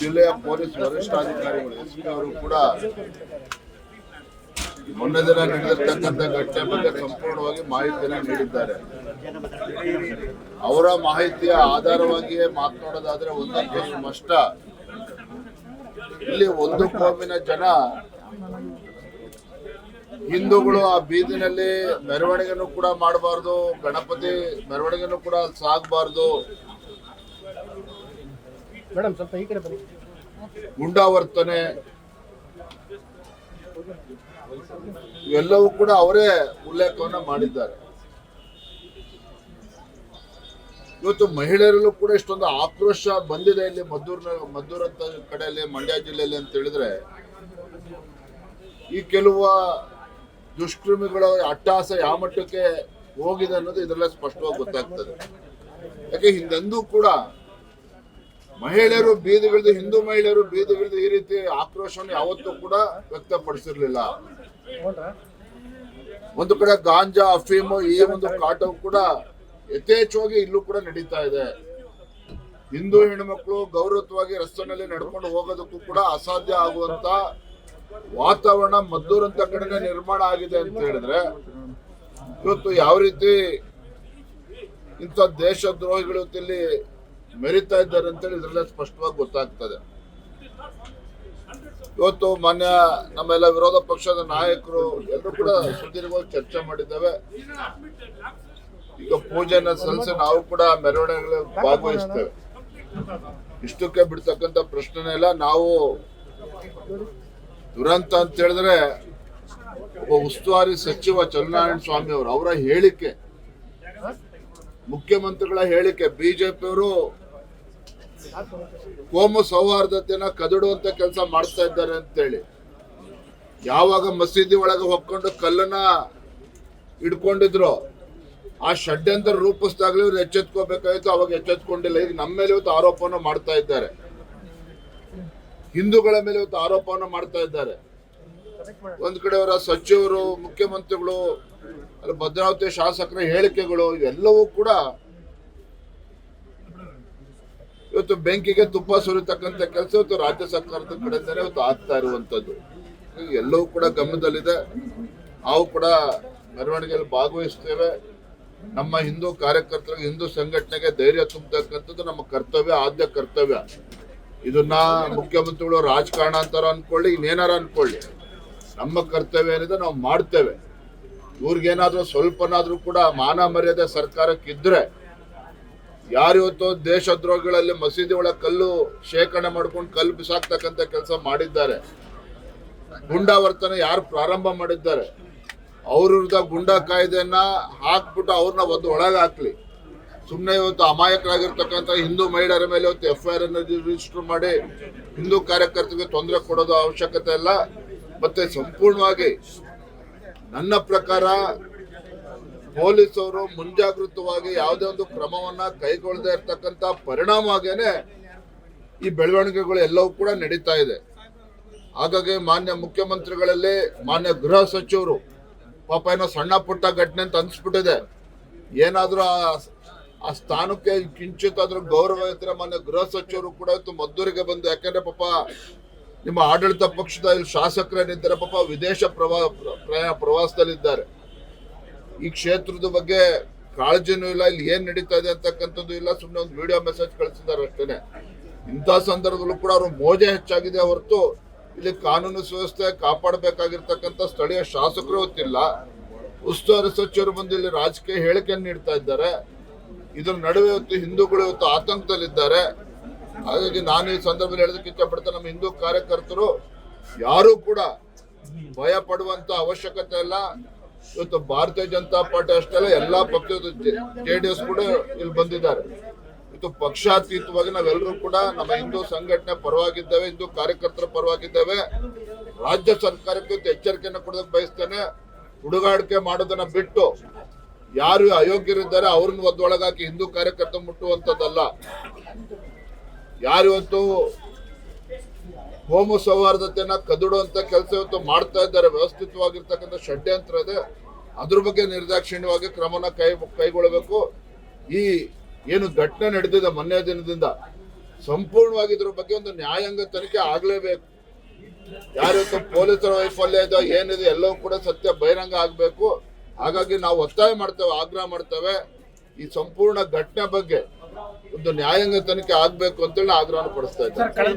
ಜಿಲ್ಲೆಯ ಪೊಲೀಸ್ ವರಿಷ್ಠಾಧಿಕಾರಿಗಳು S P ಅವರು ಕೂಡ ಮೊನ್ನೆ ದಿನ ನಡೆದಿರ್ತಕ್ಕಂಥ ಘಟನೆ ಬಗ್ಗೆ ಸಂಪೂರ್ಣವಾಗಿ ಮಾಹಿತಿಯನ್ನು ನೀಡಿದ್ದಾರೆ. ಅವರ ಮಾಹಿತಿಯ ಆಧಾರವಾಗಿಯೇ ಮಾತನಾಡೋದಾದ್ರೆ ಒಂದು ಸ್ಪಷ್ಟ ಇಲ್ಲಿ ಒಂದು ಕೋಮಿನ ಜನ ಹಿಂದೂಗಳು ಆ ಬೀದಿನಲ್ಲಿ ಮೆರವಣಿಗೆನೂ ಕೂಡ ಮಾಡಬಾರ್ದು, ಗಣಪತಿ ಮೆರವಣಿಗೆನೂ ಕೂಡ ಸಾಗಬಾರ್ದು ಮೇಡಮ್, ಸ್ವಲ್ಪ ಈ ಕಡೆ ಗುಂಡಾವರ್ತನೆ ಇವೆಲ್ಲವೂ ಕೂಡ ಅವರೇ ಉಲ್ಲೇಖವನ್ನ ಮಾಡಿದ್ದಾರೆ. ಇವತ್ತು ಮಹಿಳೆಯರಲ್ಲೂ ಕೂಡ ಇಷ್ಟೊಂದು ಆಕ್ರೋಶ ಬಂದಿದೆ ಇಲ್ಲಿ ಮದ್ದೂರ್ನ ಮದ್ದೂರ್ ಅಂತ ಕಡೆಯಲ್ಲಿ, ಮಂಡ್ಯ ಜಿಲ್ಲೆಯಲ್ಲಿ ಅಂತ ಹೇಳಿದ್ರೆ. ಈ ಕೆಲವು ದುಷ್ಕೃಮಿಗಳ ಅಟ್ಟಹಾಸ ಯಾವ ಮಟ್ಟಕ್ಕೆ ಹೋಗಿದೆ ಅನ್ನೋದು ಇದರಲ್ಲೇ ಸ್ಪಷ್ಟವಾಗಿ ಗೊತ್ತಾಗ್ತದೆ. ಯಾಕೆ ಹಿಂದೆಂದೂ ಕೂಡ ಮಹಿಳೆಯರು ಬೀದಿಗಿಳಿದು ಹಿಂದೂ ಮಹಿಳೆಯರು ಬೀದಿಗಿಳಿದು ಈ ರೀತಿ ಆಕ್ರೋಶವನ್ನು ಯಾವತ್ತೂ ಕೂಡ ವ್ಯಕ್ತಪಡಿಸಿರ್ಲಿಲ್ಲ. ಒಂದು ಕಡೆ ಗಾಂಜಾ, ಅಫೀಮು ಈ ಒಂದು ಕಾಟವು ಕೂಡ ಯಥೇಚ್ಛವಾಗಿ ಇಲ್ಲೂ ಕೂಡ ನಡೀತಾ ಇದೆ. ಹಿಂದೂ ಹೆಣ್ಮಕ್ಳು ಗೌರವವಾಗಿ ರಸ್ತೆನಲ್ಲಿ ನಡ್ಕೊಂಡು ಹೋಗೋದಕ್ಕೂ ಕೂಡ ಅಸಾಧ್ಯ ಆಗುವಂತ ವಾತಾವರಣ ಮದ್ದೂರಂತ ಕಡೆನೆ ನಿರ್ಮಾಣ ಆಗಿದೆ ಅಂತ ಹೇಳಿದ್ರೆ, ಇವತ್ತು ಯಾವ ರೀತಿ ಇಂಥ ದೇಶದ್ರೋಹಿಗಳು ಇಲ್ಲಿ ಮೆರಿತಾ ಇದ್ದಾರೆ ಅಂತೇಳಿ ಇದರಲ್ಲೇ ಸ್ಪಷ್ಟವಾಗಿ ಗೊತ್ತಾಗ್ತದೆ. ಇವತ್ತು ಮಾನ್ಯ ನಮ್ಮೆಲ್ಲ ವಿರೋಧ ಪಕ್ಷದ ನಾಯಕರು ಎಲ್ಲರೂ ಕೂಡ ಸುದೀರ್ಘವಾಗಿ ಚರ್ಚೆ ಮಾಡಿದ್ದೇವೆ. ಈಗ ಪೂಜೆನ ಸಲ್ಲಿಸಿ ನಾವು ಕೂಡ ಮೆರವಣಿಗೆ ಭಾಗವಹಿಸ್ತೇವೆ. ಇಷ್ಟಕ್ಕೆ ಬಿಡ್ತಕ್ಕಂಥ ಪ್ರಶ್ನೆನೇ ಇಲ್ಲ. ನಾವು ದುರಂತ ಅಂತ ಹೇಳಿದ್ರೆ ಒಬ್ಬ ಉಸ್ತುವಾರಿ ಸಚಿವ ಚಲನಾರಾಯಣ ಸ್ವಾಮಿ ಅವರು ಅವರ ಹೇಳಿಕೆ, ಮುಖ್ಯಮಂತ್ರಿಗಳ ಹೇಳಿಕೆ, ಬಿಜೆಪಿಯವರು ಕೋಮು ಸೌಹಾರ್ದತೆನ ಕದಡುವಂತ ಕೆಲಸ ಮಾಡ್ತಾ ಇದ್ದಾರೆ ಅಂತೇಳಿ. ಯಾವಾಗ ಮಸೀದಿ ಒಳಗೆ ಹೊಕ್ಕೊಂಡು ಕಲ್ಲನ್ನ ಇಡ್ಕೊಂಡಿದ್ರು ಆ ಷಡ್ಯಂತ್ರ ರೂಪಿಸಿದಾಗಲೇ ಇವ್ರು ಎಚ್ಚೆತ್ಕೋಬೇಕಾಗಿತ್ತು ಅವಾಗ ಎಚ್ಚೆತ್ಕೊಂಡಿಲ್ಲ. ಈಗ ನಮ್ಮ ಮೇಲೆ ಇವತ್ತು ಆರೋಪವನ್ನು ಮಾಡ್ತಾ ಇದ್ದಾರೆ. ಹಿಂದೂಗಳ ಮೇಲೆ ಇವತ್ತು ಆರೋಪವನ್ನು ಮಾಡ್ತಾ ಇದ್ದಾರೆ. ಒಂದ್ ಕಡೆ ಅವರ ಸಚಿವರು, ಮುಖ್ಯಮಂತ್ರಿಗಳು ಭದ್ರಾವತಿ ಶಾಸಕರ ಹೇಳಿಕೆಗಳು, ಇವೆಲ್ಲವೂ ಕೂಡ ಇವತ್ತು ಬೆಂಕಿಗೆ ತುಪ್ಪ ಸುರಿತಕ್ಕಂಥ ಕೆಲಸ ಇವತ್ತು ರಾಜ್ಯ ಸರ್ಕಾರದ ಕಡೆಯಿಂದಲೇ ಇವತ್ತು ಆಗ್ತಾ ಇರುವಂಥದ್ದು. ಎಲ್ಲವೂ ಕೂಡ ಗಮನದಲ್ಲಿದೆ. ನಾವು ಕೂಡ ಮೆರವಣಿಗೆಯಲ್ಲಿ ಭಾಗವಹಿಸ್ತೇವೆ. ನಮ್ಮ ಹಿಂದೂ ಕಾರ್ಯಕರ್ತರಿಗೆ ಹಿಂದೂ ಸಂಘಟನೆಗೆ ಧೈರ್ಯ ತುಂಬತಕ್ಕಂಥದ್ದು ನಮ್ಮ ಕರ್ತವ್ಯ, ಆದ್ಯ ಕರ್ತವ್ಯ. ಇದನ್ನ ಮುಖ್ಯಮಂತ್ರಿಗಳು ರಾಜಕಾರಣ ಅಂತಾರ ಅನ್ಕೊಳ್ಳಿ, ಇನ್ನೇನಾರ ಅನ್ಕೊಳ್ಳಿ. ನಮ್ಮ ಕರ್ತವ್ಯ ಏನಿದೆ ನಾವು ಮಾಡ್ತೇವೆ. ಇವ್ರಿಗೇನಾದ್ರೂ ಸ್ವಲ್ಪನಾದ್ರೂ ಕೂಡ ಮಾನ ಮರ್ಯಾದೆ ಸರ್ಕಾರಕ್ಕಿದ್ರೆ ಯಾರು ಇವತ್ತು ದೇಶದ್ರೋಹಿಗಳಲ್ಲಿ ಮಸೀದಿ ಒಳಗೆ ಕಲ್ಲು ಶೇಖರಣೆ ಮಾಡ್ಕೊಂಡು ಕಲ್ಲು ಬಿಸಾಕ್ತಕ್ಕಂಥ ಕೆಲಸ ಮಾಡಿದ್ದಾರೆ. ಗುಂಡಾವರ್ತನೆ ಯಾರು ಪ್ರಾರಂಭ ಮಾಡಿದ್ದಾರೆ. ಅವ್ರ ವಿರುದ್ಧ ಗುಂಡಾ ಕಾಯ್ದೆಯನ್ನ ಹಾಕ್ಬಿಟ್ಟು ಅವ್ರನ್ನ ಒಂದು ಒಳಗೆ ಹಾಕ್ಲಿ. ಸುಮ್ಮನೆ ಇವತ್ತು ಅಮಾಯಕರಾಗಿರ್ತಕ್ಕಂಥ ಹಿಂದೂ ಮಹಿಳೆಯರ ಮೇಲೆ ಇವತ್ತು ಎಫ್ ಐ ಆರ್ ಅನ್ನು ರಿಜಿಸ್ಟರ್ ಮಾಡಿ ಹಿಂದೂ ಕಾರ್ಯಕರ್ತರಿಗೆ ತೊಂದರೆ ಕೊಡೋದು ಅವಶ್ಯಕತೆ ಇಲ್ಲ. ಮತ್ತೆ ಸಂಪೂರ್ಣವಾಗಿ ನನ್ನ ಪ್ರಕಾರ ಪೊಲೀಸರು ಮುಂಜಾಗೃತವಾಗಿ ಯಾವುದೇ ಒಂದು ಕ್ರಮವನ್ನ ಕೈಗೊಳ್ಳದೆ ಇರ್ತಕ್ಕಂತ ಪರಿಣಾಮವಾಗೇನೆ ಈ ಬೆಳವಣಿಗೆಗಳು ಎಲ್ಲವೂ ಕೂಡ ನಡೀತಾ ಇದೆ. ಹಾಗಾಗಿ ಮಾನ್ಯ ಮುಖ್ಯಮಂತ್ರಿಗಳಲ್ಲಿ ಮಾನ್ಯ ಗೃಹ ಸಚಿವರು ಪಾಪ ಏನೋ ಸಣ್ಣ ಪುಟ್ಟ ಘಟನೆ ಅಂತ ಅನ್ಸ್ಬಿಟ್ಟಿದೆ. ಏನಾದರೂ ಆ- ಸ್ಥಾನಕ್ಕೆ ಕಿಂಚಿತ್ ಆದ್ರೂ ಗೌರವ ಇದ್ರೆ ಮಾನ್ಯ ಗೃಹ ಸಚಿವರು ಕೂಡ ಇವತ್ತು ಮದ್ದೂರಿಗೆ ಬಂದು, ಯಾಕಂದ್ರೆ ಪಾಪ ನಿಮ್ಮ ಆಡಳಿತ ಪಕ್ಷದ ಶಾಸಕರೇನಿದ್ದಾರೆ, ಪಾಪ ವಿದೇಶ ಪ್ರವಾ ಪ್ರಯಾಣ ಪ್ರವಾಸದಲ್ಲಿದ್ದಾರೆ. ಈ ಕ್ಷೇತ್ರದ ಬಗ್ಗೆ ಕಾಳಜಿನೂ ಇಲ್ಲ, ಇಲ್ಲಿ ಏನ್ ನಡೀತಾ ಇದೆ ಅಂತಕ್ಕಂಥದ್ದು ಇಲ್ಲ ಸುಮ್ಮನೆ ಒಂದು ವಿಡಿಯೋ ಮೆಸೇಜ್ ಕಳಿಸಿದ್ದಾರೆ ಅಷ್ಟೇನೆ. ಇಂಥ ಸಂದರ್ಭದಲ್ಲೂ ಕೂಡ ಅವರು ಮೋಜೆ ಹೆಚ್ಚಾಗಿದೆ ಹೊರತು ಇಲ್ಲಿ ಕಾನೂನು ಸುವ್ಯವಸ್ಥೆ ಕಾಪಾಡಬೇಕಾಗಿರ್ತಕ್ಕಂಥ ಸ್ಥಳೀಯ ಶಾಸಕರು ಗೊತ್ತಿಲ್ಲ. ಉಸ್ತುವಾರಿ ಸಚಿವರು ಬಂದು ಇಲ್ಲಿ ರಾಜಕೀಯ ಹೇಳಿಕೆಯನ್ನು ನೀಡ್ತಾ ಇದ್ದಾರೆ. ಇದರ ನಡುವೆ ಇವತ್ತು ಹಿಂದೂಗಳು ಇವತ್ತು ಆತಂಕದಲ್ಲಿದ್ದಾರೆ. ಹಾಗಾಗಿ ನಾನು ಈ ಸಂದರ್ಭದಲ್ಲಿ ಹೇಳೋದಕ್ಕೆ ಇಷ್ಟಪಡ್ತಾ ನಮ್ಮ ಹಿಂದೂ ಕಾರ್ಯಕರ್ತರು ಯಾರೂ ಕೂಡ ಭಯ ಪಡುವಂತ ಅವಶ್ಯಕತೆ ಇಲ್ಲ. ಇವತ್ತು ಭಾರತೀಯ ಜನತಾ ಪಾರ್ಟಿ ಅಷ್ಟೇ ಅಲ್ಲ ಎಲ್ಲಾ ಪಕ್ಷದ ಜೆ ಡಿ ಎಸ್ ಕೂಡ ಇಲ್ಲಿ ಬಂದಿದ್ದಾರೆ. ಇವತ್ತು ಪಕ್ಷಾತೀತವಾಗಿ ನಾವೆಲ್ಲರೂ ಕೂಡ ನಮ್ಮ ಹಿಂದೂ ಸಂಘಟನೆ ಪರವಾಗಿದ್ದೇವೆ, ಹಿಂದೂ ಕಾರ್ಯಕರ್ತರ ಪರವಾಗಿದ್ದೇವೆ. ರಾಜ್ಯ ಸರ್ಕಾರಕ್ಕೆ ಎಚ್ಚರಿಕೆಯನ್ನು ಕೊಡೋದಕ್ಕೆ ಬಯಸ್ತೇನೆ. ಹುಡುಗಾಡಿಕೆ ಮಾಡೋದನ್ನ ಬಿಟ್ಟು ಯಾರು ಅಯೋಗ್ಯರಿದ್ದಾರೆ ಅವ್ರನ್ನ ಒದ್ದೊಳಗಾಕಿ ಹಿಂದೂ ಕಾರ್ಯಕರ್ತ ಮುಟ್ಟುವಂಥದ್ದಲ್ಲ ಯಾರು ಇವತ್ತು ಹೋಮ ಸೌಹಾರ್ದತೆನ ಕದಡುವಂತ ಕೆಲಸ ಇವತ್ತು ಮಾಡ್ತಾ ಇದ್ದಾರೆ. ವ್ಯವಸ್ಥಿತವಾಗಿರ್ತಕ್ಕಂಥ ಷಡ್ಯಂತ್ರ ಇದೆ. ಅದ್ರ ಬಗ್ಗೆ ನಿರ್ದಾಕ್ಷಿಣ್ಯವಾಗಿ ಕ್ರಮನ ಕೈ, ಕೈಗೊಳ್ಳಬೇಕು. ಈ ಏನು ಘಟನೆ ನಡೆದಿದೆ ಮೊನ್ನೆ ದಿನದಿಂದ, ಸಂಪೂರ್ಣವಾಗಿ ಇದ್ರ ಬಗ್ಗೆ ಒಂದು ನ್ಯಾಯಾಂಗ ತನಿಖೆ ಆಗ್ಲೇಬೇಕು. ಯಾರಿವತ್ತು ಪೊಲೀಸರ ವೈಫಲ್ಯ ಇದೆ ಏನಿದೆ ಎಲ್ಲವೂ ಕೂಡ ಸತ್ಯ ಬಹಿರಂಗ ಆಗ್ಬೇಕು. ಹಾಗಾಗಿ ನಾವು ಒತ್ತಾಯ ಮಾಡ್ತೇವೆ, ಆಗ್ರಹ ಮಾಡ್ತೇವೆ. ಈ ಸಂಪೂರ್ಣ ಘಟನೆ ಬಗ್ಗೆ ಒಂದು ನ್ಯಾಯಾಂಗ ತನಿಖೆ ಆಗ್ಬೇಕು ಅಂತೇಳಿ ಆಗ್ರಹ ಪಡಿಸ್ತಾ ಬಾರಿ